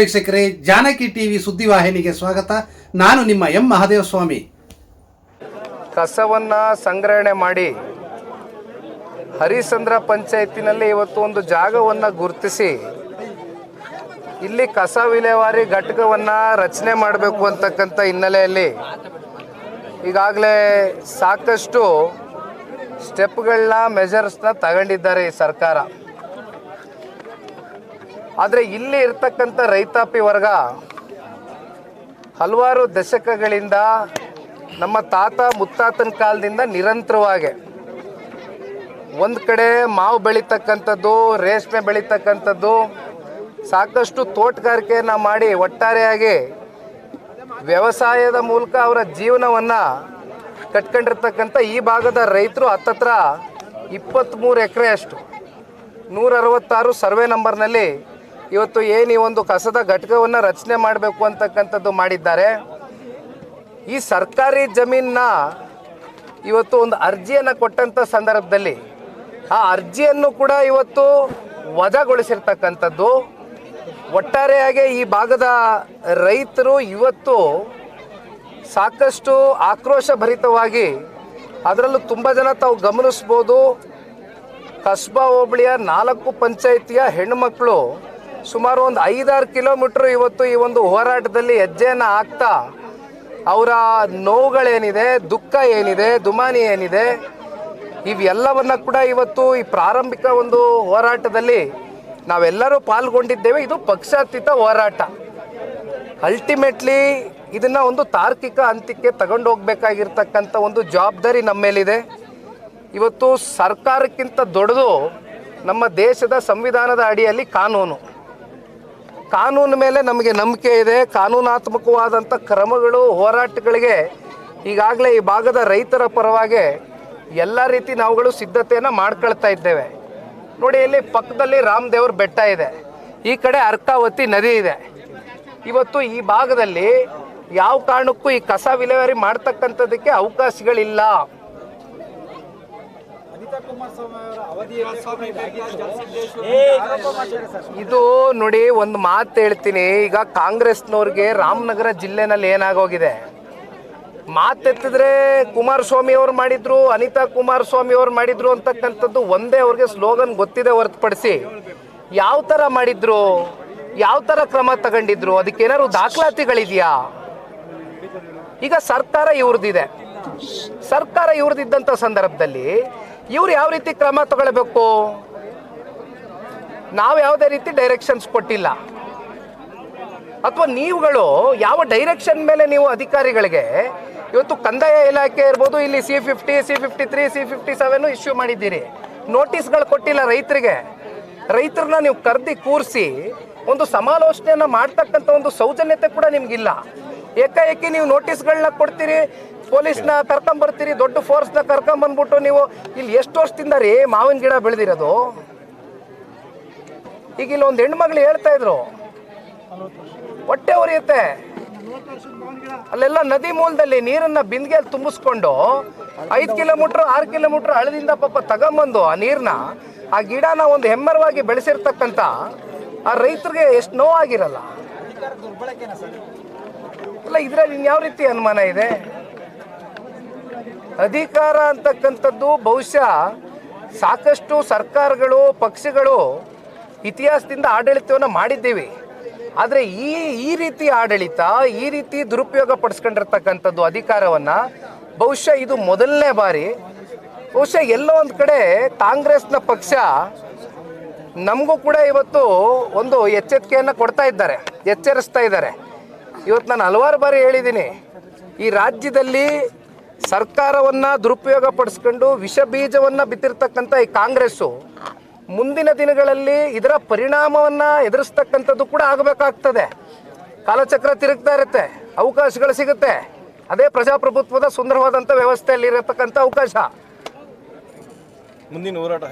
ವೀಕ್ಷಕರೇ, ಜಾನಕಿ ಟಿವಿ ಸುದ್ದಿವಾಹಿನಿಗೆ ಸ್ವಾಗತ. ನಾನು ನಿಮ್ಮ ಎಂ ಮಹಾದೇವ ಸ್ವಾಮಿ ಕಸವನ್ನು ಸಂಗ್ರಹಣೆ ಮಾಡಿ ಹರಿಸಂದ್ರ ಪಂಚಾಯತಿನಲ್ಲಿ ಇವತ್ತು ಒಂದು ಜಾಗವನ್ನು ಗುರುತಿಸಿ, ಇಲ್ಲಿ ಕಸ ವಿಲೇವಾರಿ ಘಟಕವನ್ನು ರಚನೆ ಮಾಡಬೇಕು ಅಂತಕ್ಕಂಥ ಹಿನ್ನೆಲೆಯಲ್ಲಿ ಈಗಾಗಲೇ ಸಾಕಷ್ಟು ಸ್ಟೆಪ್ಗಳನ್ನ ಮೆಜರ್ಸ್ನ ತಗೊಂಡಿದ್ದಾರೆ ಈ ಸರ್ಕಾರ. ಆದರೆ ಇಲ್ಲಿ ಇರ್ತಕ್ಕಂಥ ರೈತಾಪಿ ವರ್ಗ ಹಲವಾರು ದಶಕಗಳಿಂದ ನಮ್ಮ ತಾತ ಮುತ್ತಾತನ ಕಾಲದಿಂದ ನಿರಂತರವಾಗಿ ಒಂದು ಕಡೆ ಮಾವು ಬೆಳೀತಕ್ಕಂಥದ್ದು, ರೇಷ್ಮೆ ಬೆಳೀತಕ್ಕಂಥದ್ದು, ಸಾಕಷ್ಟು ತೋಟಗಾರಿಕೆಯನ್ನು ಮಾಡಿ ಒಟ್ಟಾರೆಯಾಗಿ ವ್ಯವಸಾಯದ ಮೂಲಕ ಅವರ ಜೀವನವನ್ನು ಕಟ್ಕೊಂಡಿರ್ತಕ್ಕಂಥ ಈ ಭಾಗದ ರೈತರು ಹತ್ತತ್ರ ಇಪ್ಪತ್ತ್ಮೂರು ಎಕರೆ ಅಷ್ಟು. ನೂರ ಅರವತ್ತಾರು ಸರ್ವೆ ನಂಬರ್ನಲ್ಲಿ ಇವತ್ತು ಏನು ಈ ಒಂದು ಕಸದ ಘಟಕವನ್ನು ರಚನೆ ಮಾಡಬೇಕು ಅಂತಕ್ಕಂಥದ್ದು ಮಾಡಿದ್ದಾರೆ. ಈ ಸರ್ಕಾರಿ ಜಮೀನನ್ನ ಇವತ್ತು ಒಂದು ಅರ್ಜಿಯನ್ನು ಕೊಟ್ಟಂಥ ಸಂದರ್ಭದಲ್ಲಿ ಆ ಅರ್ಜಿಯನ್ನು ಕೂಡ ಇವತ್ತು ವಜಾಗೊಳಿಸಿರ್ತಕ್ಕಂಥದ್ದು. ಒಟ್ಟಾರೆಯಾಗಿ ಈ ಭಾಗದ ರೈತರು ಇವತ್ತು ಸಾಕಷ್ಟು ಆಕ್ರೋಶ ಭರಿತವಾಗಿ ಅದರಲ್ಲೂ ತುಂಬ ಜನ ತಾವು ಗಮನಿಸ್ಬೋದು. ಕಸ್ಬಾ ಹೋಬಳಿಯ ನಾಲ್ಕು ಪಂಚಾಯಿತಿಯ ಹೆಣ್ಣುಮಕ್ಕಳು ಸುಮಾರು ಒಂದು ಐದಾರು ಕಿಲೋಮೀಟ್ರ್ ಇವತ್ತು ಈ ಒಂದು ಹೋರಾಟದಲ್ಲಿ ಹೆಜ್ಜೆಯನ್ನು ಹಾಕ್ತಾ ಅವರ ನೋವುಗಳೇನಿದೆ, ದುಃಖ ಏನಿದೆ, ದುಮಾನಿ ಏನಿದೆ, ಇವೆಲ್ಲವನ್ನು ಕೂಡ ಇವತ್ತು ಈ ಪ್ರಾರಂಭಿಕ ಒಂದು ಹೋರಾಟದಲ್ಲಿ ನಾವೆಲ್ಲರೂ ಪಾಲ್ಗೊಂಡಿದ್ದೇವೆ. ಇದು ಪಕ್ಷಾತೀತ ಹೋರಾಟ. ಅಲ್ಟಿಮೇಟ್ಲಿ ಇದನ್ನು ಒಂದು ತಾರ್ಕಿಕ ಹಂತಕ್ಕೆ ತಗೊಂಡು ಹೋಗ್ಬೇಕಾಗಿರ್ತಕ್ಕಂಥ ಒಂದು ಜವಾಬ್ದಾರಿ ನಮ್ಮ ಮೇಲಿದೆ. ಇವತ್ತು ಸರ್ಕಾರಕ್ಕಿಂತ ದೊಡ್ಡದು ನಮ್ಮ ದೇಶದ ಸಂವಿಧಾನದ ಅಡಿಯಲ್ಲಿ ಕಾನೂನು. ಕಾನೂನು ಮೇಲೆ ನಮಗೆ ನಂಬಿಕೆ ಇದೆ. ಕಾನೂನಾತ್ಮಕವಾದಂಥ ಕ್ರಮಗಳು, ಹೋರಾಟಗಳಿಗೆ ಈಗಾಗಲೇ ಈ ಭಾಗದ ರೈತರ ಪರವಾಗಿ ಎಲ್ಲ ರೀತಿ ನಾವುಗಳು ಸಿದ್ಧತೆಯನ್ನು ಮಾಡ್ಕೊಳ್ತಾ ಇದ್ದೇವೆ. ನೋಡಿ, ಇಲ್ಲಿ ಪಕ್ಕದಲ್ಲಿ ರಾಮದೇವ್ರ ಬೆಟ್ಟ ಇದೆ. ಈ ಕಡೆ ಅರ್ಕಾವತಿ ನದಿ ಇದೆ. ಇವತ್ತು ಈ ಭಾಗದಲ್ಲಿ ಯಾವ ಕಾರಣಕ್ಕೂ ಈ ಕಸ ವಿಲೇವಾರಿ ಮಾಡ್ತಕ್ಕಂಥದ್ದಕ್ಕೆ ಅವಕಾಶಗಳಿಲ್ಲ. ಇದು ನೋಡಿ ಒಂದು ಮಾತು ಹೇಳ್ತೀನಿ. ಈಗ ಕಾಂಗ್ರೆಸ್ನವ್ರಿಗೆ ರಾಮನಗರ ಜಿಲ್ಲೆನಲ್ಲಿ ಏನಾಗೋಗಿದೆ? ಮಾತೆತ್ತಿದ್ರೆ ಕುಮಾರಸ್ವಾಮಿ ಅವ್ರು ಮಾಡಿದ್ರು ಅನಿತಾ ಕುಮಾರಸ್ವಾಮಿ ಅವ್ರು ಮಾಡಿದ್ರು ಅಂತಕ್ಕಂಥದ್ದು ಒಂದೇ ಅವ್ರಿಗೆ ಸ್ಲೋಗನ್ ಗೊತ್ತಿದೆ ಹೊರತುಪಡಿಸಿ. ಯಾವ ಥರ ಮಾಡಿದ್ರು? ಯಾವ ಥರ ಕ್ರಮ ತಗೊಂಡಿದ್ರು? ಅದಕ್ಕೇನಾದ್ರು ದಾಖಲಾತಿಗಳಿದೆಯಾ? ಈಗ ಸರ್ಕಾರ ಇವ್ರದ್ದಿದೆ ಸರ್ಕಾರ ಇವ್ರದ್ದಿದ್ದಂಥ ಸಂದರ್ಭದಲ್ಲಿ ಇವ್ರು ಯಾವ ರೀತಿ ಕ್ರಮ ತಗೊಳ್ಬೇಕು? ನಾವು ಯಾವುದೇ ರೀತಿ ಡೈರೆಕ್ಷನ್ಸ್ ಕೊಟ್ಟಿಲ್ಲ. ಅಥವಾ ನೀವುಗಳು ಯಾವ ಡೈರೆಕ್ಷನ್ ಮೇಲೆ ನೀವು ಅಧಿಕಾರಿಗಳಿಗೆ, ಇವತ್ತು ಕಂದಾಯ ಇಲಾಖೆ ಇರ್ಬೋದು, ಇಲ್ಲಿ C fifty C fifty three C fifty seven issue ಮಾಡಿದ್ದೀರಿ ನೋಟಿಸ್ಗಳು ಕೊಟ್ಟಿಲ್ಲ ರೈತರಿಗೆ. ರೈತರನ್ನ ನೀವು ಕರೆದಿ ಕೂರಿಸಿ, ಒಂದು ಸಮಾಲೋಚನೆಯನ್ನು ಮಾಡ್ತಕ್ಕಂಥ ಒಂದು ಸೌಜನ್ಯತೆ ಕೂಡ ನಿಮ್ಗಿಲ್ಲ. ಏಕಾಏಕಿ ನೀವು ನೋಟಿಸ್ಗಳನ್ನ ಕೊಡ್ತೀರಿ, ಪೊಲೀಸ್ನ ಕರ್ಕೊಂಬರ್ತೀರಿ ದೊಡ್ಡ ಫೋರ್ಸ್ನ ಕರ್ಕೊಂಬಂದ್ಬಿಟ್ಟು ನೀವು ಇಲ್ಲಿ ಎಷ್ಟು ವರ್ಷದಿಂದ ರೀ ಮಾವಿನ ಗಿಡ ಬೆಳೆದಿರೋದು? ಈಗ ಇಲ್ಲಿ ಒಂದು ಹೆಣ್ಮಗಳು ಹೇಳ್ತಾ ಇದ್ರು. ಹೊಟ್ಟೆ ಉರಿಯುತ್ತೆ. ಅಲ್ಲೆಲ್ಲ ನದಿ ಮೂಲದಲ್ಲಿ ನೀರನ್ನ ಬಿಂದಿಗೆಯಲ್ಲಿ ತುಂಬಿಸ್ಕೊಂಡು ಐದು ಕಿಲೋಮೀಟ್ರ್, ಆರು ಕಿಲೋಮೀಟ್ರ್ ಹಳದಿಂದ ಪಾಪ ತಗೊಂಬಂದು ಆ ನೀರನ್ನ ಆ ಗಿಡನ ಒಂದು ಹೆಮ್ಮರವಾಗಿ ಬೆಳೆಸಿರ್ತಕ್ಕಂಥ ಆ ರೈತರಿಗೆ ಎಷ್ಟು ನೋವಾಗಿರಲ್ಲ. ಅಲ್ಲ ಇದ್ರಲ್ಲಿ ಇನ್ಯಾವ ರೀತಿ ಅನುಮಾನ ಇದೆ? ಅಧಿಕಾರ ಅಂತಕ್ಕಂಥದ್ದು ಬಹುಶಃ ಸಾಕಷ್ಟು ಸರ್ಕಾರಗಳು, ಪಕ್ಷಗಳು ಇತಿಹಾಸದಿಂದ ಆಡಳಿತವನ್ನು ಮಾಡಿದ್ದೀವಿ. ಆದರೆ ಈ ಈ ರೀತಿ ಆಡಳಿತ, ಈ ರೀತಿ ದುರುಪಯೋಗ ಪಡಿಸ್ಕೊಂಡಿರ್ತಕ್ಕಂಥದ್ದು ಅಧಿಕಾರವನ್ನು ಬಹುಶಃ ಇದು ಮೊದಲನೇ ಬಾರಿ. ಬಹುಶಃ ಎಲ್ಲೋ ಒಂದು ಕಡೆ ಕಾಂಗ್ರೆಸ್ನ ಪಕ್ಷ ನಮಗೂ ಕೂಡ ಇವತ್ತು ಒಂದು ಎಚ್ಚರಿಕೆಯನ್ನು ಕೊಡ್ತಾ ಇದ್ದಾರೆ, ಎಚ್ಚರಿಸ್ತಾ ಇದ್ದಾರೆ. ಇವತ್ತು ನಾನು ಹಲವಾರು ಬಾರಿ ಹೇಳಿದ್ದೀನಿ. ಈ ರಾಜ್ಯದಲ್ಲಿ ಸರ್ಕಾರವನ್ನು ದುರುಪಯೋಗ ಪಡಿಸ್ಕೊಂಡು ವಿಷ ಬೀಜವನ್ನು ಬಿತ್ತಿರ್ತಕ್ಕಂಥ ಈ ಕಾಂಗ್ರೆಸ್ಸು ಮುಂದಿನ ದಿನಗಳಲ್ಲಿ ಇದರ ಪರಿಣಾಮವನ್ನು ಎದುರಿಸ್ತಕ್ಕಂಥದ್ದು ಕೂಡ ಆಗಬೇಕಾಗ್ತದೆ. ಕಾಲಚಕ್ರ ತಿರುಗ್ತಾ ಇರುತ್ತೆ ಅವಕಾಶಗಳು ಸಿಗುತ್ತೆ. ಅದೇ ಪ್ರಜಾಪ್ರಭುತ್ವದ ಸುಂದರವಾದಂಥ ವ್ಯವಸ್ಥೆಯಲ್ಲಿ ಇರತಕ್ಕಂಥ ಅವಕಾಶ. ಮುಂದಿನ ಹೋರಾಟ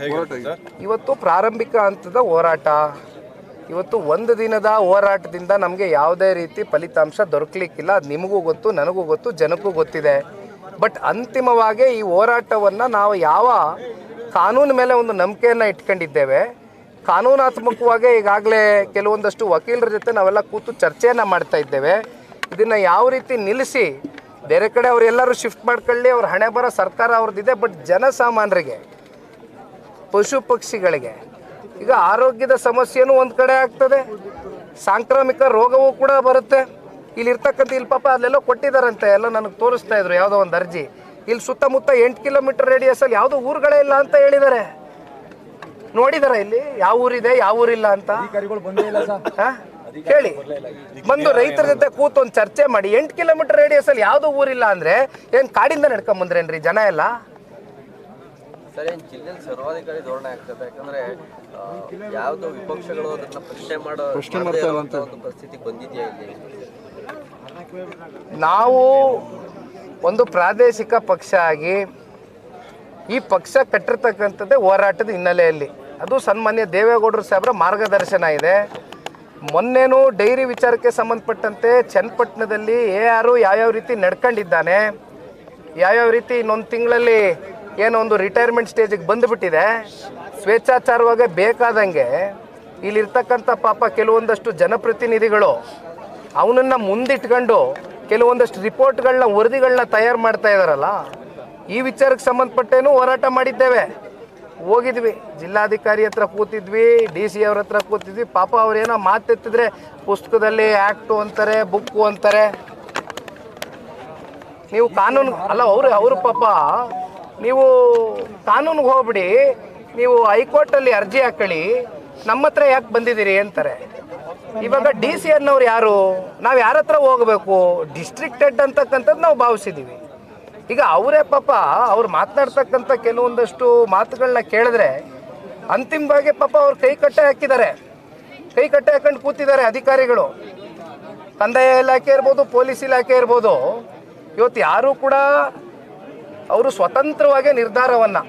ಇವತ್ತು ಪ್ರಾರಂಭಿಕ ಹಂತದ ಹೋರಾಟ. ಇವತ್ತು ಒಂದು ದಿನದ ಹೋರಾಟದಿಂದ ನಮಗೆ ಯಾವುದೇ ರೀತಿ ಫಲಿತಾಂಶ ದೊರಕಲಿಕ್ಕಿಲ್ಲ. ಅದು ನಿಮಗೂ ಗೊತ್ತು, ನನಗೂ ಗೊತ್ತು, ಜನಕ್ಕೂ ಗೊತ್ತಿದೆ. ಬಟ್ ಅಂತಿಮವಾಗಿ ಈ ಹೋರಾಟವನ್ನು ನಾವು ಯಾವ ಕಾನೂನು ಮೇಲೆ ಒಂದು ನಂಬಿಕೆಯನ್ನು ಇಟ್ಕೊಂಡಿದ್ದೇವೆ, ಕಾನೂನಾತ್ಮಕವಾಗಿ ಈಗಾಗಲೇ ಕೆಲವೊಂದಷ್ಟು ವಕೀಲರ ಜೊತೆ ನಾವೆಲ್ಲ ಕೂತು ಚರ್ಚೆಯನ್ನು ಮಾಡ್ತಾ ಇದ್ದೇವೆ. ಇದನ್ನು ಯಾವ ರೀತಿ ನಿಲ್ಲಿಸಿ, ಬೇರೆ ಕಡೆ ಅವರೆಲ್ಲರೂ ಶಿಫ್ಟ್ ಮಾಡ್ಕೊಳ್ಳಿ, ಅವ್ರ ಹಣೆ ಬರೋ ಸರ್ಕಾರ ಅವ್ರದ್ದಿದೆ, ಬಟ್ ಜನಸಾಮಾನ್ಯರಿಗೆ ಪಶು ಪಕ್ಷಿಗಳಿಗೆ ಈಗ ಆರೋಗ್ಯದ ಸಮಸ್ಯೆನೂ ಒಂದು ಕಡೆ ಆಗ್ತದೆ. ಸಾಂಕ್ರಾಮಿಕ ರೋಗವೂ ಕೂಡ ಬರುತ್ತೆ. ಇಲ್ಲಿ ಇರ್ತಕ್ಕಂಥ ಇಲ್ಲಿ ಪಾಪ ಅಲ್ಲೆಲ್ಲೋ ಕೊಟ್ಟಿದ್ದಾರಂತೆ ಎಲ್ಲ ನನಗೆ ತೋರಿಸ್ತಾ ಇದ್ರು, ಯಾವುದೋ ಒಂದು ಅರ್ಜಿ. ಇಲ್ಲಿ ಸುತ್ತಮುತ್ತ ಎಂಟು ಕಿಲೋಮೀಟರ್ ರೇಡಿಯಸಲ್ಲಿ ಯಾವುದೋ ಊರುಗಳೇ ಇಲ್ಲ ಅಂತ ಹೇಳಿದ್ದಾರೆ ನೋಡಿದಾರ ಇಲ್ಲಿ? ಯಾವ ಊರಿದೆ, ಯಾವ ಊರಿಲ್ಲ ಅಂತ? ಹೇಳಿ. ಬಂದು ರೈತರ ಜೊತೆ ಕೂತು ಒಂದು ಚರ್ಚೆ ಮಾಡಿ, ಎಂಟು ಕಿಲೋಮೀಟರ್ ರೇಡಿಯಸ್ ಅಲ್ಲಿ ಯಾವ್ದು ಊರಿಲ್ಲ ಅಂದ್ರೆ ಏನ್ ಕಾಡಿಂದ ನಡ್ಕೊಂಡ್ ಬಂದ್ರೇನ್ರಿ ಜನ ಎಲ್ಲ? ಸರ್ ಏನು ಜಿಲ್ಲೆಯಲ್ಲಿ ಸರ್ವಾಧಿಕಾರಿ ಧೋರಣೆ ಆಗ್ತದೆ? ಯಾಕಂದ್ರೆ ಯಾವುದೋ ಯಾವ್ದು ವಿಪಕ್ಷಗಳು ಅದನ್ನ ಪ್ರಶ್ನೆ ಮಾಡೋ ಪ್ರಶ್ನೆ ಮಾಡ್ತಾ ಒಂದು ಪರಿಸ್ಥಿತಿ ಬಂದಿದೆಯಾ ಇಲ್ಲಿ? ನಾವು ಒಂದು ಪ್ರಾದೇಶಿಕ ಪಕ್ಷ ಆಗಿ ಈ ಪಕ್ಷ ಕಟ್ಟಿರ್ತಕ್ಕಂಥದ್ದೇ ಹೋರಾಟದ ಹಿನ್ನೆಲೆಯಲ್ಲಿ. ಅದು ಸನ್ಮಾನ್ಯ ದೇವೇಗೌಡರು ಸಾಹೇಬರ ಮಾರ್ಗದರ್ಶನ ಇದೆ. ಮೊನ್ನೆನೂ ಡೈರಿ ವಿಚಾರಕ್ಕೆ ಸಂಬಂಧಪಟ್ಟಂತೆ ಚನ್ನಪಟ್ಟಣದಲ್ಲಿ ಯಾರು ಯಾವ್ಯಾವ ರೀತಿ ನಡ್ಕೊಂಡಿದ್ದಾನೆ ಯಾವ್ಯಾವ ರೀತಿ ಇನ್ನೊಂದು ತಿಂಗಳಲ್ಲಿ ಏನೋ ಒಂದು ರಿಟೈರ್ಮೆಂಟ್ ಸ್ಟೇಜಿಗೆ ಬಂದುಬಿಟ್ಟಿದೆ. ಸ್ವೇಚ್ಛಾಚಾರವಾಗಿ ಬೇಕಾದಂಗೆ ಇಲ್ಲಿರ್ತಕ್ಕಂಥ ಪಾಪ ಕೆಲವೊಂದಷ್ಟು ಜನಪ್ರತಿನಿಧಿಗಳು ಅವನನ್ನು ಮುಂದಿಟ್ಕೊಂಡು ಕೆಲವೊಂದಷ್ಟು ರಿಪೋರ್ಟ್ಗಳನ್ನ ವರದಿಗಳನ್ನ ತಯಾರು ಮಾಡ್ತಾ ಇದ್ದಾರಲ್ಲ ಈ ವಿಚಾರಕ್ಕೆ ಸಂಬಂಧಪಟ್ಟೇನು ಹೋರಾಟ ಮಾಡಿದ್ದೇವೆ. ಹೋಗಿದ್ವಿ. ಜಿಲ್ಲಾಧಿಕಾರಿ ಹತ್ರ ಕೂತಿದ್ವಿ ಡಿ ಸಿ ಅವ್ರ ಹತ್ರ ಕೂತಿದ್ವಿ. ಪಾಪ ಅವ್ರೇನೋ ಮಾತೆತ್ತಿದ್ರೆ, ಪುಸ್ತಕದಲ್ಲಿ ಆ್ಯಕ್ಟು ಅಂತಾರೆ ಬುಕ್ಕು ಅಂತಾರೆ. ನೀವು ಕಾನೂನು, ಅಲ್ಲ, ಅವರು ಅವರು ಪಾಪ ನೀವು ಕಾನೂನಿಗೆ ಹೋಗ್ಬಿಡಿ, ನೀವು ಹೈಕೋರ್ಟಲ್ಲಿ ಅರ್ಜಿ ಹಾಕೊಳ್ಳಿ ನಮ್ಮ ಹತ್ರ ಯಾಕೆ ಬಂದಿದ್ದೀರಿ ಅಂತಾರೆ. ಇವಾಗ ಡಿ ಸಿ ಅನ್ನೋರು ಯಾರು? ನಾವು ಯಾರ ಹತ್ರ ಹೋಗಬೇಕು? ಡಿಸ್ಟ್ರಿಕ್ಟ್ ಹೆಡ್ ಅಂತಕ್ಕಂಥದ್ದು ನಾವು ಭಾವಿಸಿದ್ದೀವಿ. ಈಗ ಅವರೇ ಪಾಪ, ಅವ್ರು ಮಾತನಾಡ್ತಕ್ಕಂಥ ಕೆಲವೊಂದಷ್ಟು ಮಾತುಗಳನ್ನ ಕೇಳಿದ್ರೆ ಅಂತಿಮವಾಗಿ ಪಾಪ ಅವ್ರು ಕೈ ಕಟ್ಟೆ ಹಾಕಿದ್ದಾರೆ. ಕೈ ಕಟ್ಟೆ ಹಾಕೊಂಡು ಕೂತಿದ್ದಾರೆ ಅಧಿಕಾರಿಗಳು. ಕಂದಾಯ ಇಲಾಖೆ ಇರ್ಬೋದು, ಪೊಲೀಸ್ ಇಲಾಖೆ ಇರ್ಬೋದು. ಇವತ್ತು ಯಾರೂ ಕೂಡ ಅವರು ಸ್ವತಂತ್ರವಾಗಿ ನಿರ್ಧಾರವನ್ನು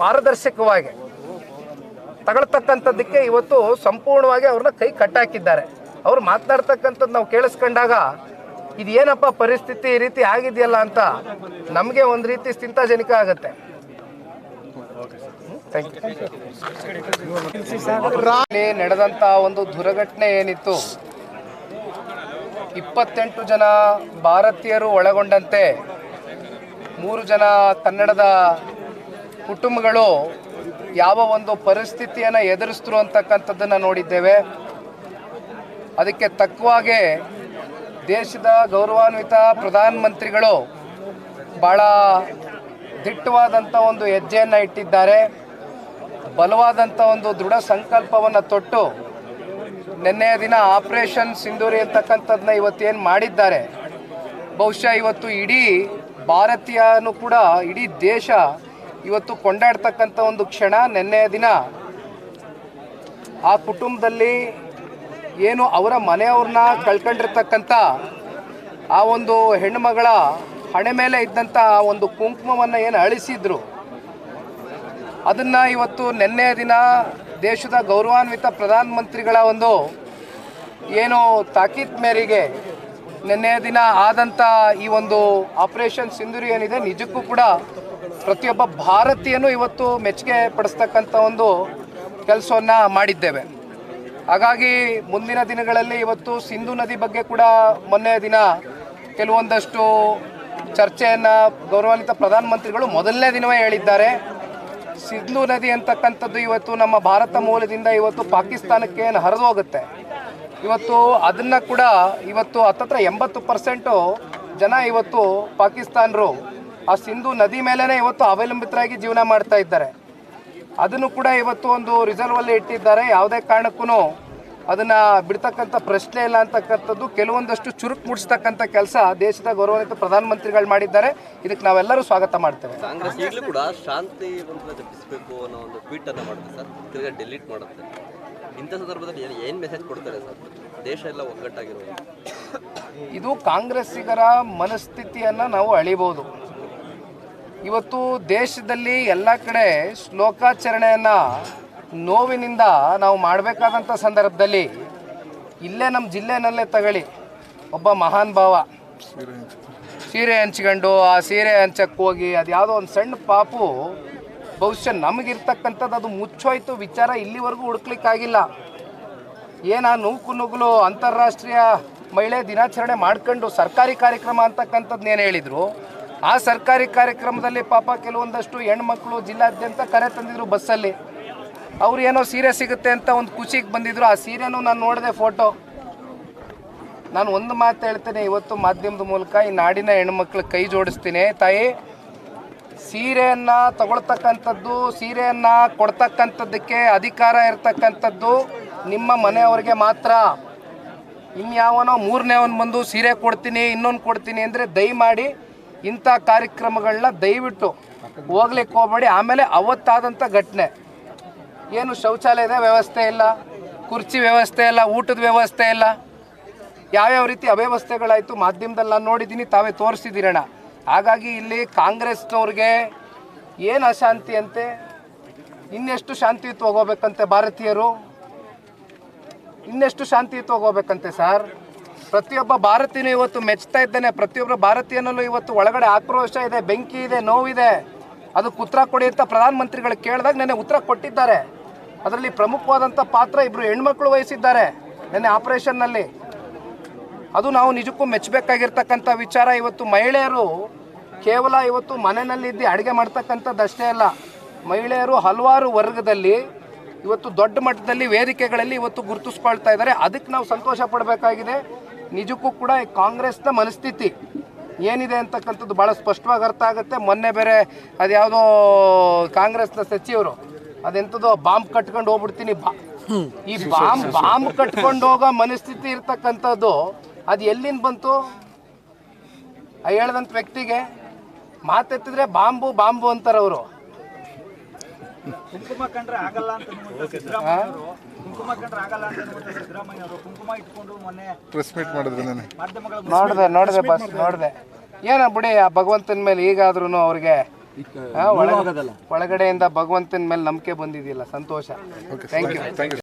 ಪಾರದರ್ಶಕವಾಗಿ ತಗೊಳ್ತಕ್ಕಂಥದ್ದಕ್ಕೆ ಇವತ್ತು ಸಂಪೂರ್ಣವಾಗಿ ಅವ್ರನ್ನ ಕೈ ಕಟ್ಟಾಕಿದ್ದಾರೆ. ಅವ್ರು ಮಾತನಾಡ್ತಕ್ಕಂಥದ್ದು ನಾವು ಕೇಳಿಸ್ಕೊಂಡಾಗ ಇದು ಏನಪ್ಪ ಪರಿಸ್ಥಿತಿ ಈ ರೀತಿ ಆಗಿದೆಯಲ್ಲ ಅಂತ ನಮಗೆ ಒಂದು ರೀತಿ ಚಿಂತಾಜನಕ ಆಗುತ್ತೆ. ನಡೆದಂಥ ಒಂದು ದುರಘಟನೆ ಏನಿತ್ತು, ಇಪ್ಪತ್ತೆಂಟು ಜನ ಭಾರತೀಯರು ಒಳಗೊಂಡಂತೆ ಮೂರು ಜನ ಕನ್ನಡದ ಕುಟುಂಬಗಳು ಯಾವ ಒಂದು ಪರಿಸ್ಥಿತಿಯನ್ನು ಎದುರಿಸ್ತರು ಅಂತಕ್ಕಂಥದ್ದನ್ನು ನೋಡಿದ್ದೇವೆ. ಅದಕ್ಕೆ ತಕ್ಕವಾಗೆ ದೇಶದ ಗೌರವಾನ್ವಿತ ಪ್ರಧಾನಮಂತ್ರಿಗಳು ಭಾಳ ದಿಟ್ಟವಾದಂಥ ಒಂದು ಹೆಜ್ಜೆಯನ್ನು ಇಟ್ಟಿದ್ದಾರೆ. ಬಲವಾದಂಥ ಒಂದು ದೃಢ ಸಂಕಲ್ಪವನ್ನು ತೊಟ್ಟು ನಿನ್ನೆಯ ದಿನ ಆಪರೇಷನ್ ಸಿಂಧೂರಿ ಅಂತಕ್ಕಂಥದ್ದನ್ನ ಇವತ್ತೇನು ಮಾಡಿದ್ದಾರೆ. ಬಹುಶಃ ಇವತ್ತು ಇಡೀ ಭಾರತೀಯನು ಕೂಡ ಇಡೀ ದೇಶ ಇವತ್ತು ಕೊಂಡಾಡ್ತಕ್ಕಂಥ ಒಂದು ಕ್ಷಣ, ನಿನ್ನೆಯ ದಿನ. ಆ ಕುಟುಂಬದಲ್ಲಿ ಏನು ಅವರ ಮನೆಯವ್ರನ್ನ ಕಳ್ಕೊಂಡಿರ್ತಕ್ಕಂಥ ಆ ಒಂದು ಹೆಣ್ಣುಮಗಳ ಹಣೆ ಮೇಲೆ ಇದ್ದಂಥ ಆ ಒಂದು ಕುಂಕುಮವನ್ನು ಏನು ಅಳಿಸಿದ್ರು? ಅದನ್ನು ಇವತ್ತು ನಿನ್ನೆಯ ದಿನ ದೇಶದ ಗೌರವಾನ್ವಿತ ಪ್ರಧಾನಮಂತ್ರಿಗಳ ಒಂದು ಏನು ತಾಕೀತ್ ಮೇರೆಗೆ ನಿನ್ನೆಯ ದಿನ ಆದಂಥ ಈ ಒಂದು ಆಪರೇಷನ್ ಸಿಂಧೂರಿ ಏನಿದೆ, ನಿಜಕ್ಕೂ ಕೂಡ ಪ್ರತಿಯೊಬ್ಬ ಭಾರತೀಯನು ಇವತ್ತು ಮೆಚ್ಚುಗೆ ಪಡಿಸ್ತಕ್ಕಂಥ ಒಂದು ಕೆಲಸವನ್ನು ಮಾಡಿದ್ದೇವೆ. ಹಾಗಾಗಿ ಮುಂದಿನ ದಿನಗಳಲ್ಲಿ ಇವತ್ತು ಸಿಂಧು ನದಿ ಬಗ್ಗೆ ಕೂಡ ಮೊನ್ನೆ ದಿನ ಕೆಲವೊಂದಷ್ಟು ಚರ್ಚೆಯನ್ನು ಗೌರವಾನ್ವಿತ ಪ್ರಧಾನಮಂತ್ರಿಗಳು ಮೊದಲನೇ ದಿನವೇ ಹೇಳಿದ್ದಾರೆ. ಸಿಂಧು ನದಿ ಅಂತಕ್ಕಂಥದ್ದು ಇವತ್ತು ನಮ್ಮ ಭಾರತ ಮೂಲದಿಂದ ಇವತ್ತು ಪಾಕಿಸ್ತಾನಕ್ಕೆ ಏನು ಹರಿದು ಹೋಗುತ್ತೆ. ಇವತ್ತು ಅದನ್ನ ಕೂಡ ಇವತ್ತು ಹತ್ತತ್ರ ಎಂಬತ್ತು ಪರ್ಸೆಂಟು ಜನ ಇವತ್ತು ಪಾಕಿಸ್ತಾನರು, ಆ ಸಿಂಧು ನದಿ ಮೇಲೇ ಇವತ್ತು ಅವಲಂಬಿತರಾಗಿ ಜೀವನ ಮಾಡ್ತಾ ಇದ್ದಾರೆ. ಅದನ್ನು ಕೂಡ ಇವತ್ತು ಒಂದು ರಿಸರ್ವಲ್ಲಿ ಇಟ್ಟಿದ್ದಾರೆ. ಯಾವುದೇ ಕಾರಣಕ್ಕೂ ಅದನ್ನು ಬಿಡ್ತಕ್ಕಂಥ ಪ್ರಶ್ನೆ ಇಲ್ಲ ಅಂತಕ್ಕಂಥದ್ದು, ಕೆಲವೊಂದಷ್ಟು ಚುರುಕು ಮುಡಿಸ್ತಕ್ಕಂಥ ಕೆಲಸ ದೇಶದ ಗೌರವಾನ್ವಿತ ಪ್ರಧಾನಮಂತ್ರಿಗಳು ಮಾಡಿದ್ದಾರೆ. ಇದಕ್ಕೆ ನಾವೆಲ್ಲರೂ ಸ್ವಾಗತ ಮಾಡ್ತೇವೆ. ಕಾಂಗ್ರೆಸ್ ಕೂಡ ಶಾಂತಿ ಜಪಿಸಬೇಕು ಅನ್ನೋ ಒಂದು ಟ್ವೀಟ್ ಅನ್ನು ಮಾಡುತ್ತೆ ಸರ್ ಡಿಲೀಟ್ ಮಾಡುತ್ತೆ. ಇಂಥ ಸಂದರ್ಭದಲ್ಲಿ ಏನು ಮೆಸೇಜ್ ಕೊಡ್ತಾರೆ ಸರ್? ದೇಶ ಎಲ್ಲ ಒಗ್ಗಟ್ಟಾಗಿರೋದು. ಇದು ಕಾಂಗ್ರೆಸ್ಸಿಗರ ಮನಸ್ಥಿತಿಯನ್ನು ನಾವು ಅಳಿಬೋದು. ಇವತ್ತು ದೇಶದಲ್ಲಿ ಎಲ್ಲ ಕಡೆ ಶ್ಲೋಕಾಚರಣೆಯನ್ನು ನೋವಿನಿಂದ ನಾವು ಮಾಡಬೇಕಾದಂಥ ಸಂದರ್ಭದಲ್ಲಿ ಇಲ್ಲೇ ನಮ್ಮ ಜಿಲ್ಲೆನಲ್ಲೇ ತಗೊಳ್ಳಿ. ಒಬ್ಬ ಮಹಾನ್ ಭಾವ. ಸೀರೆ ಹಂಚ್ಕೊಂಡು, ಆ ಸೀರೆ ಹಂಚಕ್ಕೆ ಹೋಗಿ ಅದು ಯಾವುದೋ ಒಂದು ಸಣ್ಣ ಪಾಪು ಬಹುಶಃ ನಮಗಿರ್ತಕ್ಕಂಥದ್ದು ಅದು ಮುಚ್ಚೋಯ್ತು, ವಿಚಾರ ಇಲ್ಲಿವರೆಗೂ ಹುಡುಕ್ಲಿಕ್ಕಾಗಿಲ್ಲ. ಏನ ನೂಕು ನುಗ್ಲು ಅಂತಾರಾಷ್ಟ್ರೀಯ ಮಹಿಳೆ ದಿನಾಚರಣೆ ಮಾಡ್ಕೊಂಡು ಸರ್ಕಾರಿ ಕಾರ್ಯಕ್ರಮ ಅಂತಕ್ಕಂಥದ್ದು ಏನು ಹೇಳಿದ್ರು? ಆ ಸರ್ಕಾರಿ ಕಾರ್ಯಕ್ರಮದಲ್ಲಿ ಪಾಪ ಕೆಲವೊಂದಷ್ಟು ಹೆಣ್ಮಕ್ಳು ಜಿಲ್ಲಾದ್ಯಂತ ಕರೆ ತಂದಿದ್ರು ಬಸ್ಸಲ್ಲಿ. ಅವ್ರು ಏನೋ ಸೀರೆ ಸಿಗುತ್ತೆ ಅಂತ ಒಂದು ಖುಷಿಗೆ ಬಂದಿದ್ರು. ಆ ಸೀರೆನೂ ನಾನು ನೋಡಿದೆ ಫೋಟೋ. ನಾನು ಒಂದು ಮಾತು ಹೇಳ್ತೇನೆ, ಇವತ್ತು ಮಾಧ್ಯಮದ ಮೂಲಕ ಈ ನಾಡಿನ ಹೆಣ್ಮಕ್ಳಿಗೆ ಕೈ ಜೋಡಿಸ್ತೀನಿ. ತಾಯಿ ಸೀರೆಯನ್ನ ತಗೊಳ್ತಕ್ಕಂಥದ್ದು, ಸೀರೆಯನ್ನು ಕೊಡ್ತಕ್ಕಂಥದ್ದಕ್ಕೆ ಅಧಿಕಾರ ಇರ್ತಕ್ಕಂಥದ್ದು ನಿಮ್ಮ ಮನೆಯವರಿಗೆ ಮಾತ್ರ. ಇನ್ಯಾವನೋ ಮೂರನೇವನ್ ಬಂದು ಸೀರೆ ಕೊಡ್ತೀನಿ, ಇನ್ನೊಂದು ಕೊಡ್ತೀನಿ ಅಂದರೆ ದಯಮಾಡಿ ಇಂಥ ಕಾರ್ಯಕ್ರಮಗಳನ್ನ ದಯವಿಟ್ಟು ಹೋಗ್ಲಿಕ್ಕೆ ಹೋಗ್ಬೇಡಿ. ಆಮೇಲೆ ಅವತ್ತಾದಂಥ ಘಟನೆ. ಏನು ಶೌಚಾಲಯದ ವ್ಯವಸ್ಥೆ ಇಲ್ಲ, ಕುರ್ಚಿ ವ್ಯವಸ್ಥೆ ಇಲ್ಲ, ಊಟದ ವ್ಯವಸ್ಥೆ ಇಲ್ಲ. ಯಾವ್ಯಾವ ರೀತಿ ಅವ್ಯವಸ್ಥೆಗಳಾಯಿತು ಮಾಧ್ಯಮದಲ್ಲಿ ನಾನು ನೋಡಿದ್ದೀನಿ, ತಾವೇ ತೋರಿಸಿದ್ದೀರಣ್ಣ. ಹಾಗಾಗಿ ಇಲ್ಲಿ ಕಾಂಗ್ರೆಸ್ನವ್ರಿಗೆ ಏನು ಅಶಾಂತಿ ಅಂತೆ? ಇನ್ನೆಷ್ಟು ಶಾಂತಿಯುತವಾಗಿ ಹೋಗ್ಬೇಕಂತೆ ಭಾರತೀಯರು? ಇನ್ನೆಷ್ಟು ಶಾಂತಿಯುತವಾಗಿ ಹೋಗ್ಬೇಕಂತೆ ಸರ್? ಪ್ರತಿಯೊಬ್ಬ ಭಾರತೀಯನೂ ಇವತ್ತು ಮೆಚ್ತಾ ಇದ್ದಾನೆ. ಪ್ರತಿಯೊಬ್ಬ ಭಾರತೀಯನಲ್ಲೂ ಇವತ್ತು ಒಳಗಡೆ ಆಕ್ರೋಶ ಇದೆ, ಬೆಂಕಿ ಇದೆ, ನೋವಿದೆ. ಅದಕ್ಕೆ ಉತ್ತರ ಕೊಡಿ ಅಂತ ಪ್ರಧಾನಮಂತ್ರಿಗಳು ಕೇಳಿದಾಗ ನೆನೆ ಉತ್ತರ ಕೊಟ್ಟಿದ್ದಾರೆ. ಅದರಲ್ಲಿ ಪ್ರಮುಖವಾದಂಥ ಪಾತ್ರ ಇಬ್ಬರು ಹೆಣ್ಮಕ್ಳು ವಹಿಸಿದ್ದಾರೆ ನೆನ್ನೆ ಆಪರೇಷನ್ನಲ್ಲಿ. ಅದು ನಾವು ನಿಜಕ್ಕೂ ಮೆಚ್ಚಬೇಕಾಗಿರ್ತಕ್ಕಂಥ ವಿಚಾರ. ಇವತ್ತು ಮಹಿಳೆಯರು ಕೇವಲ ಇವತ್ತು ಮನೆಯಲ್ಲಿದ್ದು ಅಡುಗೆ ಮಾಡ್ತಕ್ಕಂಥದ್ದಷ್ಟೇ ಅಲ್ಲ ಮಹಿಳೆಯರು ಹಲವಾರು ವರ್ಗದಲ್ಲಿ ಇವತ್ತು ದೊಡ್ಡ ಮಟ್ಟದಲ್ಲಿ ವೇದಿಕೆಗಳಲ್ಲಿ ಇವತ್ತು ಗುರುತಿಸ್ಕೊಳ್ತಾ ಇದ್ದಾರೆ. ಅದಕ್ಕೆ ನಾವು ಸಂತೋಷ ಪಡಬೇಕಾಗಿದೆ. ನಿಜಕ್ಕೂ ಕೂಡ ಈ ಕಾಂಗ್ರೆಸ್ನ ಮನಸ್ಥಿತಿ ಏನಿದೆ ಅಂತಕ್ಕಂಥದ್ದು ಭಾಳ ಸ್ಪಷ್ಟವಾಗಿ ಅರ್ಥ ಆಗುತ್ತೆ. ಮೊನ್ನೆ ಬೇರೆ ಅದ್ಯಾವುದೋ ಕಾಂಗ್ರೆಸ್ನ ಸಚಿವರು ಅದೆಂಥದೋ ಬಾಂಬ್ ಕಟ್ಕೊಂಡು ಹೋಗ್ಬಿಡ್ತೀನಿ ಬಾ ಈ ಬಾಂಬ್ ಬಾಂಬ್ ಕಟ್ಕೊಂಡು ಹೋಗೋ ಮನಸ್ಥಿತಿ ಇರ್ತಕ್ಕಂಥದ್ದು ಅದು ಎಲ್ಲಿಂದ ಬಂತು? ಹೇಳ್ದಂಥ ವ್ಯಕ್ತಿಗೆ ಮಾತೆತ್ತಿದ್ರೆ ಬಾಂಬು ಬಾಂಬು ಅಂತಾರೆ ಅವರು ಕುಂಕುಮ ಕಂಡ್ರೆ ಆಗಲ್ಲ ಅಂತ ಕುಂಕುಮ ಕಂಡ್ರೆ ಆಗಲ್ಲ ಅಂತ ಅಂದ್ಬಿಟ್ಟು ಸಿದ್ದರಾಮಯ್ಯ ಅವರು ಕುಂಕುಮ ಇಟ್ಕೊಂಡು ಮೊನ್ನೆ ಪ್ರೆಸ್ ಮೀಟ್ ಮಾಡಿದ್ರು ನಾನು ಮಾಧ್ಯಮಗಳ ನೋಡಿದೆ ನೋಡಿದೆ ಬಸ್ ನೋಡಿದೆ. ಏನ ಬಿಡಿ ಆ ಭಗವಂತನ ಮೇಲೆ ಈಗಾದ್ರೂ ಅವ್ರಿಗೆ ಒಳಗಡೆಯಿಂದ ಭಗವಂತನ ಮೇಲೆ ನಂಬಿಕೆ ಬಂದಿದೆಯಲ್ಲ ಸಂತೋಷ. Thank you thank you